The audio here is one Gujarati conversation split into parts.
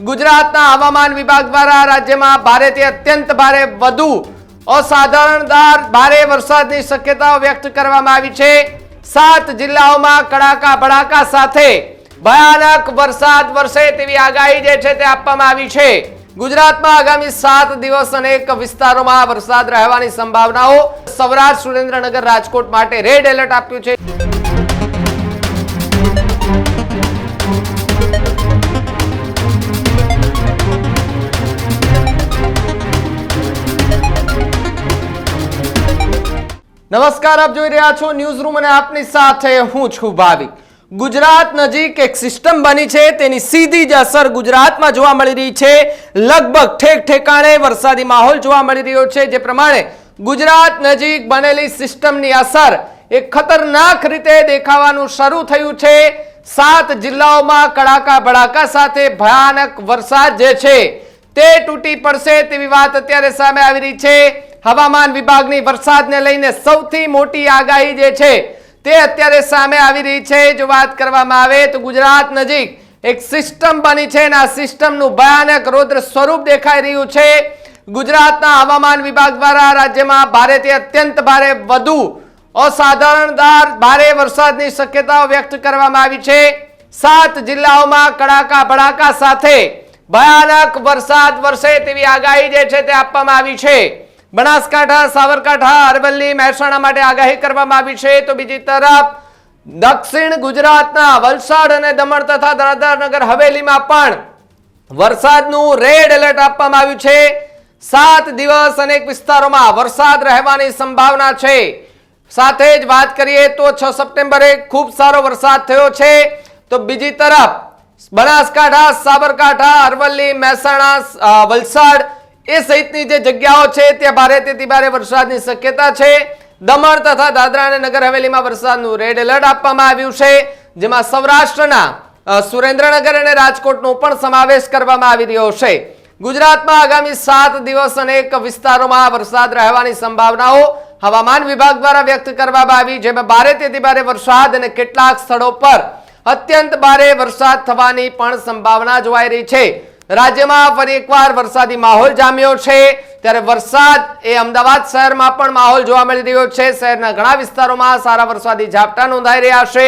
ગુજરાતના હવામાન વિભાગ દ્વારા રાજ્યમાં ભારેથી અત્યંત ભારે વધુ અસાધારણદાર ભારે વરસાદની શક્યતાઓ વ્યક્ત કરવામાં આવી છે. સાત જિલ્લાઓમાં કડાકા ભડાકા સાથે ભયાનક વરસાદ વરસે તેવી આગાહી જે છે તે આપવામાં આવી છે. ગુજરાતમાં આગામી સાત દિવસ અનેક વિસ્તારોમાં વરસાદ રહેવાની સંભાવનાઓ સૌરાષ્ટ્ર, સુરેન્દ્રનગર, રાજકોટ માટે રેડ એલર્ટ આપ્યું છે. નમસ્કાર, આપ જોઈ રહ્યા છો ન્યૂઝ રૂમ અને આપની સાથે હું છું ભાવિક. ગુજરાત નજીક એક સિસ્ટમ બની છે, તેની સીધી જ અસર ગુજરાતમાં જોવા મળી રહી છે. લગભગ ઠેક ઠેકાણે વરસાદી માહોલ જોવા મળી રહ્યો છે, જે પ્રમાણે ગુજરાત નજીક બનેલી સિસ્ટમની અસર એક ખતરનાક રીતે દેખાવાનું શરૂ થયું છે. સાત જિલ્લાઓમાં કડાકા ભડાકા સાથે ભયાનક વરસાદ જે છે, તે તૂટી પડશે તેવી વાત અત્યારે સામે આવી રહી છે. હવામાન વિભાગની વરસાદને લઈને સૌથી મોટી આગાહી જે છે તે અત્યારે સામે આવી રહી છે. જો વાત કરવામાં આવે તો ગુજરાત નજીક એક સિસ્ટમ બની છે અને આ સિસ્ટમનું ભયાનક રૌદ્ર સ્વરૂપ દેખાઈ રહ્યું છે. ગુજરાતના હવામાન વિભાગ દ્વારા રાજ્યમાં ભારેથી અત્યંત ભારે વધુ અસાધારણદાર ભારે વરસાદની શક્યતાઓ વ્યક્ત કરવામાં આવી છે. સાત જિલ્લાઓમાં કડાકા ભડાકા સાથે ભયાનક વરસાદ વરસે તેવી આગાહી જે છે તે આપવામાં આવી છે. બનાસકાંઠા સાબરકાંઠા અરવલ્લી, મહેસાણા માટે આગાહી કરવામાં આવી છે. તો બીજી તરફ, દક્ષિણ ગુજરાતના વલસાડ અને દમણ તથા દાદરાનગર હવેલીમાં પણ વરસાદનું રેડ એલર્ટ આપવામાં આવ્યું છે. સાત દિવસ અનેક વિસ્તારોમાં વરસાદ રહેવાની સંભાવના છે. સાથે જ વાત કરીએ તો છ સપ્ટેમ્બરે ખૂબ સારો વરસાદ થયો છે. તો બીજી તરફ, બનાસકાંઠા સાબરકાંઠા અરવલ્લી, મહેસાણા વલસાડ એ સહિતની જે જગ્યાઓ છે, ત્યાં ભારેથી ભારે વરસાદની શક્યતા છે. દમણ તથા દાદરા અને નગર હવેલીમાં વરસાદનું રેડ એલર્ટ આપવામાં આવ્યું છે. જેમાં સૌરાષ્ટ્રના સુરેન્દ્રનગર અને રાજકોટનો પણ સમાવેશ કરવામાં આવી રહ્યો છે. ગુજરાતમાં આગામી સાત દિવસ અનેક વિસ્તારોમાં વરસાદ રહેવાની સંભાવનાઓ હવામાન વિભાગ દ્વારા વ્યક્ત કરવામાં આવી, જેમાં ભારેથી ભારે વરસાદ અને કેટલાક સ્થળો પર અત્યંત ભારે વરસાદ થવાની પણ સંભાવના જોવાઈ રહી છે. રાજ્યમાં ફરી એકવાર વરસાદી માહોલ જામ્યો છે. ત્યારે વરસાદ એ અમદાવાદ શહેરમાં પણ માહોલ જોવા મળી રહ્યો છે. શહેરના ઘણા વિસ્તારોમાં સારા વરસાદી ઝાપટા નોંધાઈ રહ્યા છે.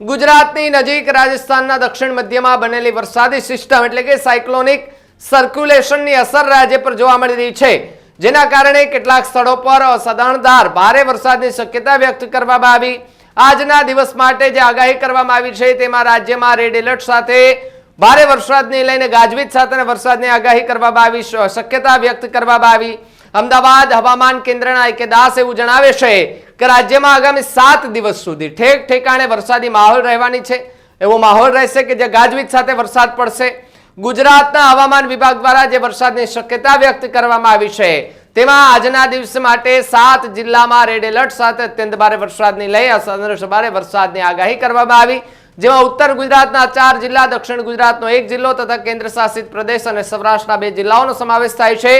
ગુજરાતની નજીક રાજસ્થાનના દક્ષિણ મધ્યમાં બનેલી વરસાદી સિસ્ટમ એટલે કે સાયક્લોનિક સર્ક્યુલેશનની અસર રાજ્ય પર જોવા મળી રહી છે. જેના કારણે કેટલાક સ્થળો પર અસાધારણધાર ભારે વરસાદની શક્યતા વ્યક્ત કરવામાં આવી. આજના દિવસ માટે જે આગાહી કરવામાં આવી છે તેમાં રાજ્યમાં રેડ એલર્ટ સાથે ભારે વરસાદને લઈને ગાજવીજ સાથે વરસાદની આગાહી કરવામાં આવી શક્યતા વ્યક્ત કરવામાં આવી. અમદાવાદ હવામાન કેન્દ્રના એકે દાસ એવું જણાવે છે કે રાજ્યમાં આગામી સાત દિવસ સુધી ઠેક ઠેકાણે વરસાદી માહોલ રહેવાની છે. એવો માહોલ રહેશે કે જે ગાજવીજ સાથે વરસાદ પડશે. ગુજરાતના હવામાન વિભાગ દ્વારા જે વરસાદની શક્યતા વ્યક્ત કરવામાં આવી છે, તેમાં આજના દિવસ માટે સાત જિલ્લામાં રેડ એલર્ટ સાથે અત્યંત ભારે વરસાદની લઈ અસર ભારે વરસાદની આગાહી કરવામાં આવી. જેમાં ઉત્તર ગુજરાતના ચાર જિલ્લા, દક્ષિણ ગુજરાતનો એક જિલ્લો તથા કેન્દ્ર શાસિત પ્રદેશ અને સૌરાષ્ટ્રના બે જિલ્લાઓનો સમાવેશ થાય છે.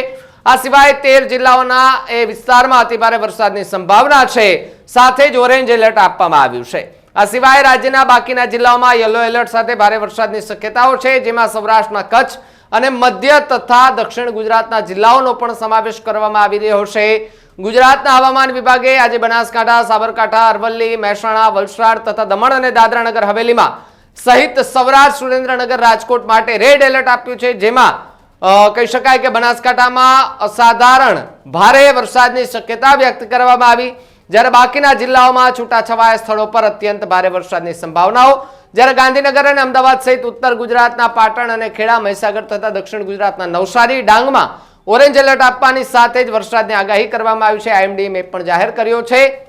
આ સિવાય તેર જિલ્લાઓના એ વિસ્તારમાં અતિભારે વરસાદની સંભાવના છે. સાથે જ ઓરેન્જ એલર્ટ આપવામાં આવ્યું છે. આ સિવાય રાજ્યના બાકીના જિલ્લાઓમાં યલો એલર્ટ સાથે ભારે વરસાદની શક્યતાઓ છે. જેમાં સૌરાષ્ટ્રના કચ્છ અને મધ્ય તથા દક્ષિણ ગુજરાતના જિલ્લાઓનો પણ સમાવેશ કરવામાં આવી રહ્યો છે. ગુજરાતના હવામાન વિભાગે આજે બનાસકાંઠા, સાબરકાંઠા, અરવલ્લી, મહેસાણા, વલસાડ તથા દમણ અને દાદરાનગર હવેલીમાં સહિત સૌરાષ્ટ્ર, સુરેન્દ્રનગર, રાજકોટ માટે રેડ એલર્ટ આપ્યું છે, જેમાં કહી શકાય કે બનાસકાંઠામાં અસાધારણ ભારે વરસાદની શક્યતા વ્યક્ત કરવામાં આવી. જ્યારે બાકીના જિલ્લાઓમાં છૂટાછવાયા સ્થળો પર અત્યંત ભારે વરસાદની સંભાવનાઓ. જ્યારે ગાંધીનગર અને અમદાવાદ સહિત ઉત્તર ગુજરાતના પાટણ અને ખેડા, મહીસાગર તથા દક્ષિણ ગુજરાતના નવસારી, ડાંગમાં ઓરેન્જ એલર્ટ આપવાની સાથે જ વરસાદની આગાહી કરવામાં આવી છે. આઈએમડીએ પણ જાહેર કર્યો છે.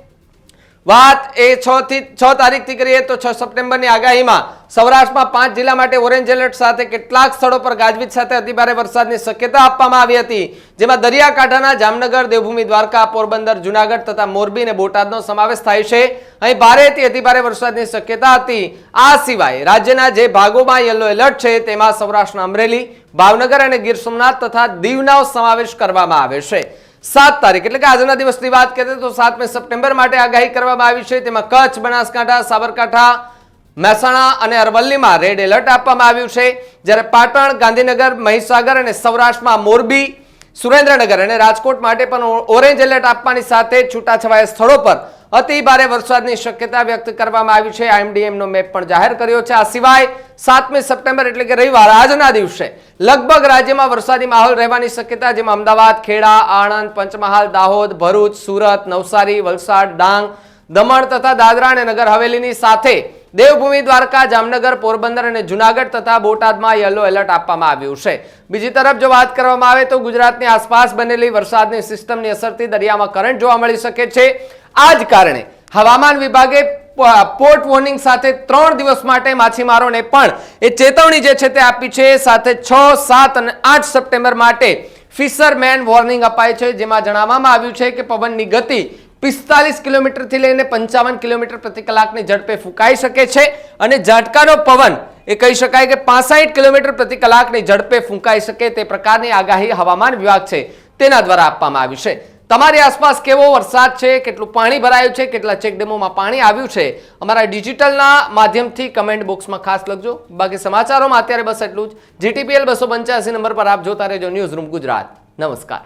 વાત એ છ થી છ તારીખથી કરીએ તો છ સપ્ટેમ્બરની આગાહીમાં સૌરાષ્ટ્રમાં પાંચ જિલ્લા માટે ઓરેન્જ એલર્ટ સાથે કેટલાક સ્થળો પર ગાજવીજ સાથે અતિભારે વરસાદની શક્યતા આપવામાં આવી હતી, જેમાં દરિયાકાંઠાના જામનગર, દેવભૂમિ, દ્વારકા, પોરબંદર, જુનાગઢ તથા મોરબી અને બોટાદનો સમાવેશ થાય છે. અહીં ભારેથી અતિભારે વરસાદની શક્યતા હતી. આ સિવાય રાજ્યના જે ભાગોમાં યલો એલર્ટ છે, તેમાં સૌરાષ્ટ્રના અમરેલી, ભાવનગર અને ગીર સોમનાથ તથા દીવનો સમાવેશ કરવામાં આવે છે. સાત તારીખ, એટલે કે આજના દિવસની વાત કરીએ તો સાતમી સપ્ટેમ્બર માટે આગાહી કરવામાં આવી છે. તેમાં કચ્છ, બનાસકાંઠા, સાબરકાંઠા, મહેસાણા અને અરવલ્લીમાં રેડ એલર્ટ આપવામાં આવ્યું છે. જ્યારે પાટણ, ગાંધીનગર, મહીસાગર અને સૌરાષ્ટ્રમાં મોરબી, સુરેન્દ્રનગર અને રાજકોટ માટે પણ ઓરેન્જ એલર્ટ આપવાની સાથે છૂટાછવાયા સ્થળો પર અતિ ભારે વરસાદની શક્યતા વ્યક્ત કરવામાં આવી છે. આઈએમડીએમનો મેપ પણ જાહેર કર્યો છે. આ સિવાય સાતમી સપ્ટેમ્બર એટલે કે રવિવાર, આજના દિવસે લગભગ રાજ્યમાં વરસાદી માહોલ રહેવાની શક્યતા, જેમાં અમદાવાદ, ખેડા, આણંદ, પંચમહાલ, દાહોદ, ભરૂચ, સુરત, નવસારી, વલસાડ, ડાંગ, દમણ તથા દાદરા અને નગર હવેલીની સાથે દેવભૂમિ, દ્વારકા, જામનગર, પોરબંદર અને જુનાગઢ તથા બોટાદમાં યલો એલર્ટ આપવામાં આવ્યું છે. બીજી તરફ જો વાત કરવામાં આવે તો ગુજરાતની આસપાસ બનેલી વરસાદની સિસ્ટમની અસરથી દરિયામાં કરંટ જોવા મળી શકે છે. આ જ કારણે હવામાન વિભાગે પોર્ટ વોર્નિંગ સાથે ત્રણ દિવસ માટે માછીમારોને પણ એ ચેતવણી જે છે તે આપી છે, સાથે છ, સાત અને આઠ સપ્ટેમ્બર માટે ફિશરમેન વોર્નિંગ અપાય છે, જેમાં જણાવવામાં આવ્યું છે કે પવનની ગતિ પિસ્તાલીસ કિલોમીટરથી લઈને પંચાવન કિલોમીટર પ્રતિ કલાકની ઝડપે ફૂંકાઈ શકે છે અને ઝાટકાનો પવન, એ કહી શકાય કે પાસઠ કિલોમીટર પ્રતિ કલાકની ઝડપે ફૂંકાઈ શકે તે પ્રકારની આગાહી હવામાન વિભાગ છે, તેના દ્વારા આપવામાં આવી છે. તમારી આસપાસ કેવો વરસાદ છે, કેટલું પાણી ભરાયું છે, કેટલા ચેકડેમોમાં પાણી આવ્યું છે, અમારા ડિજિટલના માધ્યમથી કમેન્ટ બોક્સમાં ખાસ લખજો. બાકી સમાચારોમાં અત્યારે બસ એટલું જ. જીટીપીએલ બસો પંચ્યાસી નંબર પર આપ જોતા રહેજો ન્યૂઝ રૂમ ગુજરાત. નમસ્કાર.